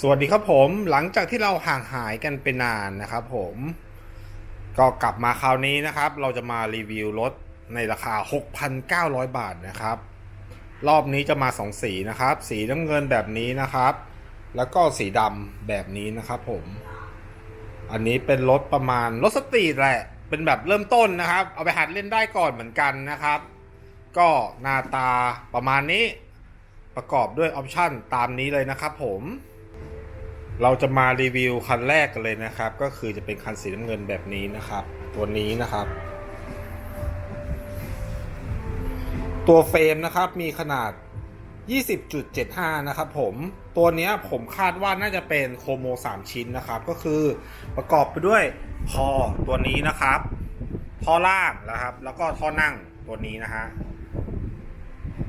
สวัสดีครับผมหลังจากที่เราห่างหายกันไปนานนะครับผมก็กลับมาคราวนี้นะครับ เราจะมารีวิวรถในราคา 6,900 บาทนะครับ รอบนี้จะมาสองสีนะครับ สีน้ำเงินแบบนี้นะครับ แล้วก็สีดำแบบนี้นะครับผม อันนี้เป็นรถประมาณรถสตรีทแหละ เป็นแบบเริ่มต้นนะครับ เอาไปหัดเล่นได้ก่อนเหมือนกันนะครับ ก็หน้าตาประมาณนี้ประกอบด้วยออปชั่นตามนี้เลยนะครับผม เราจะมารีวิวคันแรกกันเลยนะครับ ก็คือจะเป็นคันสีน้ำเงินแบบนี้นะครับ ตัวนี้นะครับ ตัวเฟรมนะครับมีขนาด 20.75 นะครับผมตัวนี้ผมคาดว่าน่าจะเป็นโคโม 3 ชิ้นนะครับ ก็คือประกอบไปด้วยพอตัวนี้นะครับท่อล่างนะครับ แล้วก็ท่อนั่งตัวนี้นะฮะ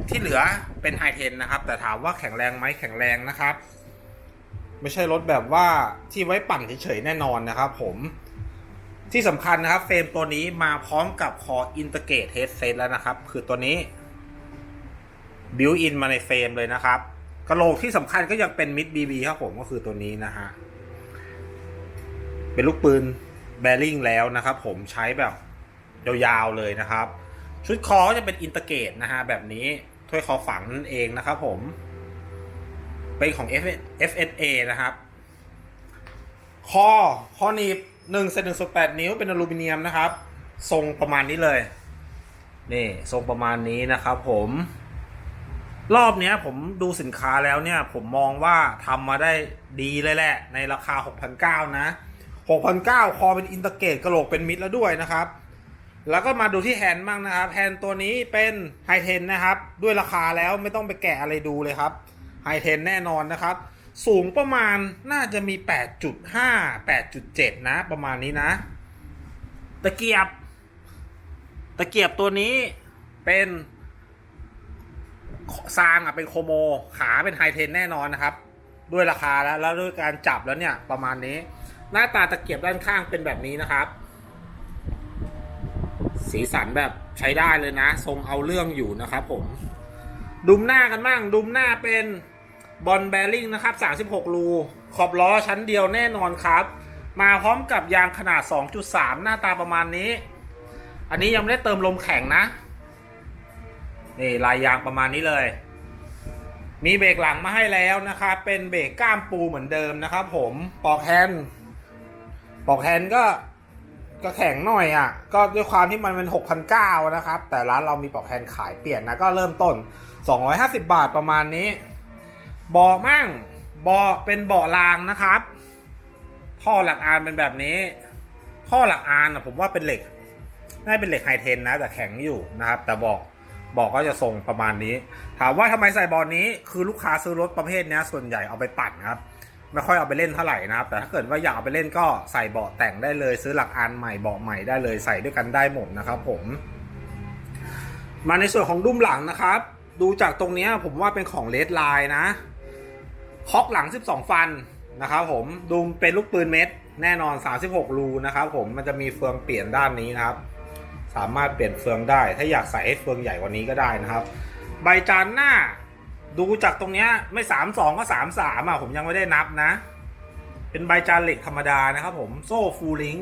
ที่เหลือเป็นไฮเทนนะครับ แต่ถามว่าแข็งแรงไหมแข็งแรงนะครับ ไม่ใช่รถแบบว่าที่ไว้ปั่นเฉยๆแน่นอนนะครับผมที่สำคัญนะครับเฟรมตัวนี้มาพร้อมกับคออินเตอร์เกตเฮดเซตแล้วนะครับ คือตัวนี้บิวอินมาในเฟรมเลยนะครับกระโหลกที่สำคัญก็ยังเป็นมิดบีบีครับผมก็คือตัวนี้นะฮะเป็นลูกปืนแบริ่งแล้วนะครับ ผมใช้แบบยาวๆเลยนะครับ ชุดคอจะเป็นอินเตอร์เกตนะฮะแบบนี้ถ้วยคอฝังนั่นเองนะครับผม เป็นของ FSA นะครับ คอคอหนีบหนึ่งเซนหนึ่งส่วนแปดนิ้วเป็นอลูมิเนียมนะครับ ทรงประมาณนี้เลย นี่ทรงประมาณนี้นะครับผมรอบเนี้ยผมดูสินค้าแล้วเนี่ย ผมมองว่าทำมาได้ดีเลยแหละ ในราคา 6,900 นะ 6,900 คอเป็นอินเตอร์เกตกระโหลกเป็นมิดแล้วด้วยนะครับ แล้วก็มาดูที่แฮนด์บ้างนะครับ แฮนด์ตัวนี้เป็นไฮเทนนะครับ ด้วยราคาแล้วไม่ต้องไปแกะอะไรดูเลยครับ ไฮเทนแน่นอนนะครับ สูงประมาณน่าจะมี 8.5 8.7 นะ ประมาณนี้นะ ตะเกียบ ตะเกียบตัวนี้เป็นซางอะเป็นโคโม ขาเป็นไฮเทนแน่นอนนะครับ ด้วยราคาแล้วแล้วด้วยการจับแล้วเนี่ยประมาณนี้ หน้าตาตะเกียบด้านข้างเป็นแบบนี้นะครับ สีสันแบบใช้ได้เลยนะ ทรงเอาเรื่องอยู่นะครับผม ดุมหน้ากันบ้างดุมหน้าเป็น บอลแบริ่งนะครับ36 รู ขอบล้อชั้นเดียวแน่นอนครับ มาพร้อมกับยางขนาด 2.3 หน้าตาประมาณนี้ อันนี้ยังไม่ได้เติมลมแข็งนะ นี่ลายยางประมาณนี้เลย มีเบรกหลังมาให้แล้วนะครับ เป็นเบรกก้ามปูเหมือนเดิมนะครับผมปอกแฮนปอกแฮนก็ก็แข็งหน่อยอะ ก็ด้วยความที่มันเป็น 6,900 นะครับ แต่ร้านเรามีปลอกแฮนขายเปลี่ยนนะ ก็เริ่มต้น 250 บาทประมาณนี้ เบาะมั่งเบาะเป็นเบาะรางนะครับท่อหลักอานเป็นแบบนี้ท่อหลักอานอะผมว่าเป็นเหล็กน่าเป็นเหล็กไฮเทนนะแต่แข็งอยู่นะครับ แต่เบอกเบอกก็จะทรงประมาณนี้ ถามว่าทำไมใส่เบาะนี้คือลูกค้าซื้อรถประเภทนี้ส่วนใหญ่เอาไปปั่นครับไม่ค่อยเอาไปเล่นเท่าไหร่นะครับ แต่ถ้าเกิดว่าอยากเอาไปเล่นก็ใส่เบาะแต่งได้เลย ซื้อหลักอันใหม่เบาะใหม่ได้เลยใส่ด้วยกันได้หมดนะครับ ผม มาในส่วนของดุมหลังนะครับ ดูจากตรงนี้ผมว่าเป็นของเลดไลน์นะ คอกหลัง 12 ฟันนะครับผมดุมเป็นลูกปืนเม็ดแน่นอน 36 รูนะครับผมมันจะมีเฟืองเปลี่ยนด้านนี้นะครับ สามารถเปลี่ยนเฟืองได้ ถ้าอยากใส่ให้เฟืองใหญ่กว่านี้ก็ได้นะครับ ใบจานหน้าดูจากตรงเนี้ยไม่สามสองก็สามสามอะผมยังไม่ได้นับนะ เป็นใบจานเหล็กธรรมดานะครับผมโซ่ฟูลิง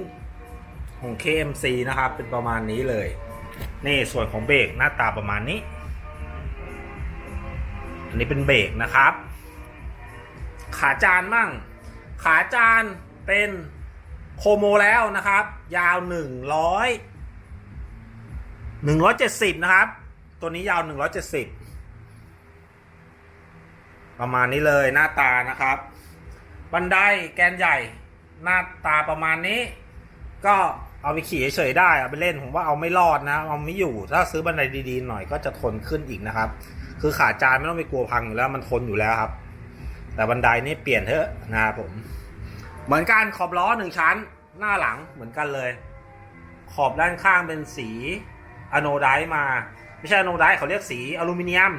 ของ KMC นะครับ เป็นประมาณนี้เลย นี่ส่วนของเบรกหน้าตาประมาณนี้ อันนี้เป็นเบรกนะครับ ขาจานมั่ง ขาจานเป็นโคโมแล้วนะครับ ยาวหนึ่งร้อยหนึ่งร้อยเจ็ดสิบนะครับ ตัวนี้ยาวหนึ่งร้อยเจ็ดสิบประมาณนี้เลยหน้าตานะครับ บันไดแกนใหญ่ หน้าตาประมาณนี้ ก็เอาไปขี่เฉยๆได้เอาไปเล่นผมว่าเอาไม่รอดนะ เอาไม่อยู่ถ้าซื้อบันไดดีๆหน่อยก็จะทนขึ้นอีกนะครับ คือขาจานไม่ต้องไปกลัวพังอยู่แล้วมันทนอยู่แล้วครับ แต่บันไดนี่เปลี่ยนเถอะนะครับผม เหมือนกันขอบล้อหนึ่งชั้น หน้าหลังเหมือนกันเลย ขอบด้านข้างเป็นสีอะโนไดมา ไม่ใช่อะโนไดเขาเรียกสีอลูมิเนียม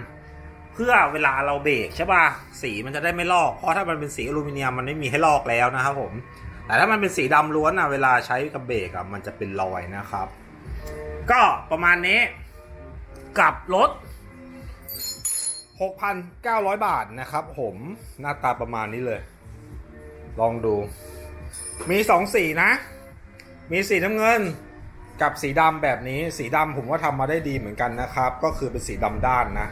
เพื่อเวลาเราเบรกใช่ป่ะสีมันจะได้ไม่ลอก เพราะถ้ามันเป็นสีอลูมิเนียมมันไม่มีให้ลอกแล้วนะครับผม แต่ถ้ามันเป็นสีดำล้วนอะเวลาใช้กับเบรกอะมันจะเป็นรอยนะครับ ก็ประมาณนี้กับรถ 6,900 บาทนะครับผมหน้าตาประมาณนี้เลย ลองดู มีสองสีนะ มีสีน้ำเงินกับสีดำแบบนี้สีดำผมว่าทำมาได้ดีเหมือนกันนะครับ ก็คือเป็นสีดำด้านนะ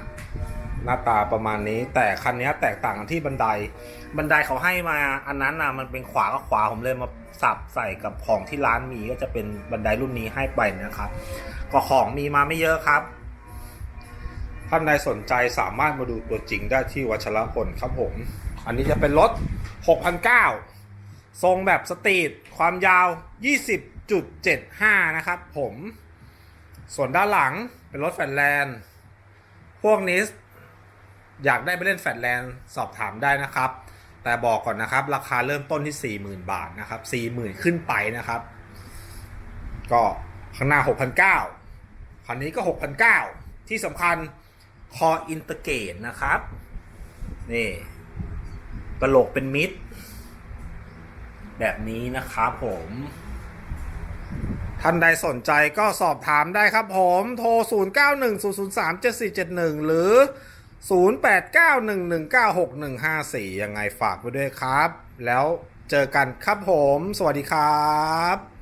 หน้าตาประมาณนี้ แต่คันนี้แตกต่างกันที่บันได บันไดเขาให้มาอันนั้นนะมันเป็นขวากับขวาผมเลยมาสับใส่กับของที่ร้านมีก็จะเป็นบันไดรุ่นนี้ให้ไปนะครับ ก็ของมีมาไม่เยอะครับ ท่านใดสนใจสามารถมาดูตัวจริงได้ที่วัชรพลครับผม อันนี้จะเป็นรถ6,900ทรงแบบสตรีทความยาว 20.75 นะครับผม ส่วนด้านหลังเป็นรถแฟนแลนด์ พวกนี้อยากได้ไปเล่นแฟลตแลนด์สอบถามได้นะครับ แต่บอกก่อนนะครับ ราคาเริ่มต้นที่ 40,000 บาทนะครับ 40,000 ขึ้นไปนะครับ ก็ข้างหน้า6,900คันนี้ก็6,900ที่สำคัญ คออินเตอร์เกตนะครับ นี่กระโหลกเป็นมิด แบบนี้นะครับผม ท่านใดสนใจก็สอบถามได้ครับผมโทร 0910037471 หรือ 0891196154 ยังไงฝากไว้ด้วยครับ แล้วเจอกันครับผม สวัสดีครับ